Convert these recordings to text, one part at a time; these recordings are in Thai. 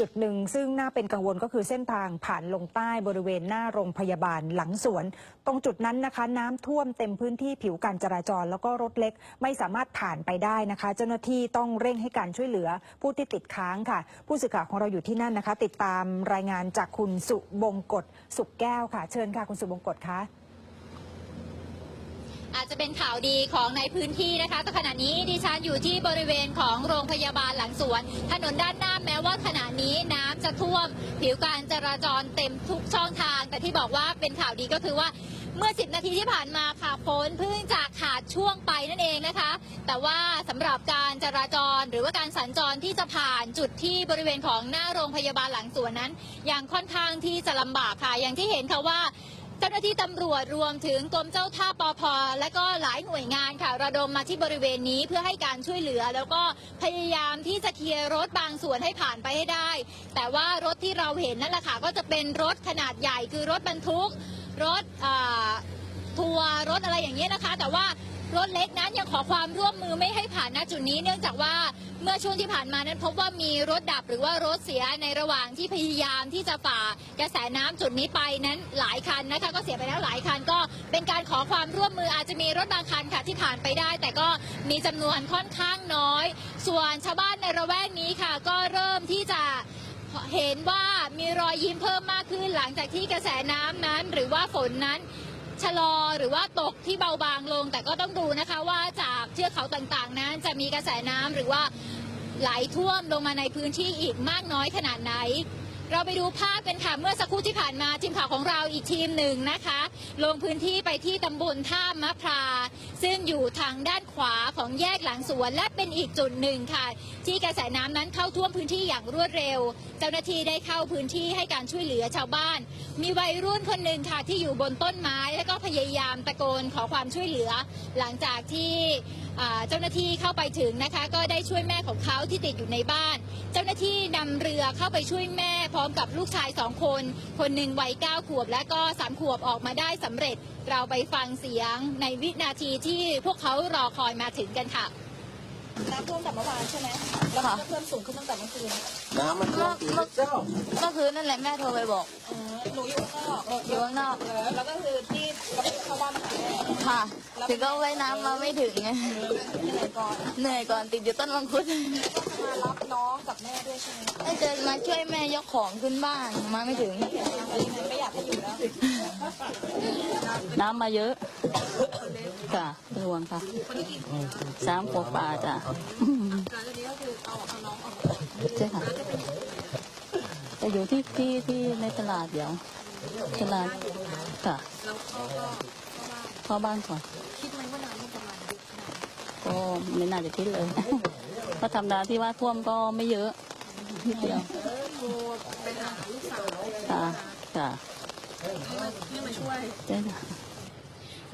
จุดหนึ่งซึ่งน่าเป็นกังวลก็คือเส้นทางผ่านลงใต้บริเวณหน้าโรงพยาบาลหลังสวน ตรงจุดนั้นนะคะ น้ำท่วมเต็มพื้นที่ผิวการจราจร แล้วก็รถเล็กไม่สามารถผ่านไปได้นะคะ เจ้าหน้าที่ต้องเร่งให้การช่วยเหลือผู้ที่ติดค้างค่ะ ผู้สื่อข่าวของเราอยู่ที่นั่นนะคะ ติดตามรายงานจากคุณสุบงกฎสุขแก้วค่ะ เชิญค่ะคุณสุบงกฎคะ อาจจะเป็นข่าวดีของในพื้นที่นะคะแต่ขณะนี้ดิฉันอยู่ที่บริเวณของโรงพยาบาลหลังสวน ถนนด้านหน้าแม้ว่าขณะนี้น้ำจะท่วม ผิวการจราจรเต็มทุกช่องทาง แต่ที่บอกว่าเป็นข่าวดีก็คือว่าเมื่อ 10 นาทีที่ผ่านมาค่ะฝนเพิ่งจะขาดช่วงไปนั่นเองนะคะ แต่ว่าสำหรับการจราจรหรือว่าการสัญจรที่จะผ่านจุดที่บริเวณของหน้าโรงพยาบาลหลังสวนนั้นยังค่อนข้างที่จะลำบากค่ะอย่างที่เห็นค่ะว่า จ้าหน้าที่ตำรวจรวมถึงกรมเจ้าท่าปอพและก็หลายหน่วยงานค่ะ ระดมมาที่บริเวณนี้เพื่อให้การช่วยเหลือ แล้วก็พยายามที่จะเคลียร์รถบางส่วนให้ผ่านไปให้ได้ แต่ว่ารถที่เราเห็นนั่นแหละค่ะก็จะเป็นรถขนาดใหญ่คือรถบรรทุก รถทัวร์รถอะไรอย่างนี้ยนะคะ แต่ว่ารถเล็กนั้นยังขอความร่วมมือไม่ให้ผ่านณจุดนี้ เนื่องจากว่า เมื่อช่วงที่ผ่านมานั้นพบว่ามีรถดับหรือว่ารถเสียในระหว่างที่พยายามที่จะฝ่ากระแสน้ำจุดนี้ไปนั้นหลายคันนะคะก็เสียไปแล้วหลายคันก็เป็นการขอความร่วมมืออาจจะมีรถบางคันค่ะที่ผ่านไปได้ แต่ก็มีจำนวนค่อนข้างน้อย ส่วนชาวบ้านในระแวกนี้ค่ะ ก็เริ่มที่จะเห็นว่ามีรอยยิ้มเพิ่มมากขึ้นหลังจากที่กระแสน้ำนั้น หรือว่าฝนนั้นชะลอหรือว่าตกที่เบาบางลง แต่ก็ต้องดูนะคะว่าจากเทือกเขาต่างๆ นั้นจะมีกระแสน้ำหรือว่า ไหลท่วมลงมาในพื้นที่อีกมากน้อยขนาดไหน เราไปดูภาพกันค่ะเมื่อสักครู่ที่ผ่านมาทีมข่าวของเราอีกทีมหนึ่งนะคะ ลงพื้นที่ไปที่ตำบลท่ามะพร้าซึ่งอยู่ทางด้านขวาของแยกหลังสวนและเป็นอีกจุดหนึ่งค่ะ ที่กระแสน้ำนั้นเข้าท่วมพื้นที่อย่างรวดเร็ว เจ้าหน้าที่ได้เข้าพื้นที่ให้การช่วยเหลือชาวบ้าน มีวัยรุ่นคนหนึ่งค่ะที่อยู่บนต้นไม้ แล้วก็พยายามตะโกนขอความช่วยเหลือ หลังจากที่ เจ้าหน้าที่เข้าไปถึงนะคะ ก็ได้ช่วยแม่ของเขาที่ติดอยู่ในบ้าน เจ้าหน้าที่นำเรือเข้าไปช่วยแม่พร้อมกับลูกชายสองคน คนหนึ่งวัยเก้าขวบ และก็สามขวบออกมาได้สำเร็จ เราไปฟังเสียงในวินาทีที่พวกเขารอคอยมาถึงกันค่ะน้ำท่วมแต่เมื่อวานใช่ไหมแล้วมันก็เพิ่มสูงขึ้นตั้งแต่เมื่อคืนน้ำมันท่วมตีนเจ้าเมื่อคืนนั่นแหละแม่โทรไปบอกเออ หนูอยู่ข้างนอกอยู่ข้างนอกเออแล้วก็คือที่เราไปเข้าบ้านมาหาแม่ค่ะ ถึงก็ว่ายน้ำมาไม่ถึงไงเหนื่อยก่อน เหนื่อยก่อนติดอยู่ต้นมังคุดมารับน้องกับแม่ด้วยใช่ไหมให้เจอมาช่วยแม่ยกของขึ้นบ้าน มาไม่ถึง ไม่อยากให้อยู่แล้ว น้ำมาเยอะ ค่ะเป็นห่วงค่ะ สามขวบป่าจ้ะใช่ค่ะจะอยู่ ที่ที่ที่ในตลาดเดี๋ยว ตลาดค่ะเข้าบ้านก่อนคิดไหมว่าน้ำมันประมาณเยอะขนาดนี้ก็ไม่น่าจะคิดเลยเพราะธรรมดาที่ว่าท่วมก็ไม่เยอะนิดเดียวโทรไปหาลูกสาวค่ะค่ะให้มาช่วยใช่ค่ะ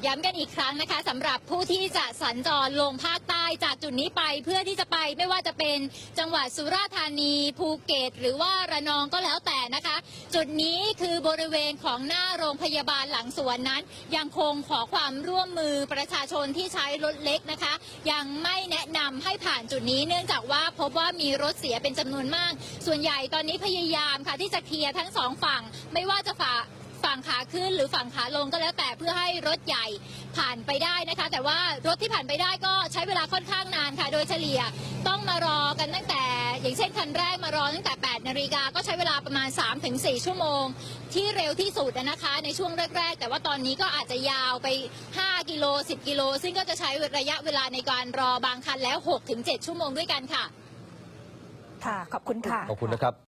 ย้ำกันอีกครั้งนะคะสำหรับผู้ที่จะสัญจรลงภาคใต้จากจุดนี้ไปเพื่อที่จะไปไม่ว่าจะเป็นจังหวัดสุราษฎร์ธานีภูเก็ต หรือว่าระนองก็แล้วแต่นะคะ จุดนี้คือบริเวณของหน้าโรงพยาบาลหลังสวนนั้น ยังคงขอความร่วมมือประชาชนที่ใช้รถเล็กนะคะ ยังไม่แนะนำให้ผ่านจุดนี้ เนื่องจากว่าพบว่ามีรถเสียเป็นจำนวนมาก ส่วนใหญ่ตอนนี้พยายามค่ะที่จะเคลียร์ทั้งสองฝั่งไม่ว่าจะฝ่า ฝั่งขาขึ้นหรือฝั่งขาลงก็แล้วแต่เพื่อให้รถใหญ่ผ่านไปได้นะคะ แต่ว่ารถที่ผ่านไปได้ก็ใช้เวลาค่อนข้างนานค่ะ โดยเฉลี่ยต้องมารอกันตั้งแต่ อย่างเช่นคันแรกมารอตั้งแต่ 8นาฬิกาก็ใช้เวลาประมาณ 3-4 ชั่วโมง ที่เร็วที่สุดนะคะ ในช่วงแรก ๆ แต่ว่าตอนนี้ก็อาจจะยาวไป 5 กิโล 10 กิโล ซึ่งก็จะใช้ระยะเวลาในการรอบางคันแล้ว 6-7 ชั่วโมงด้วยกันค่ะ ค่ะ ขอบคุณค่ะ ขอบคุณนะครับ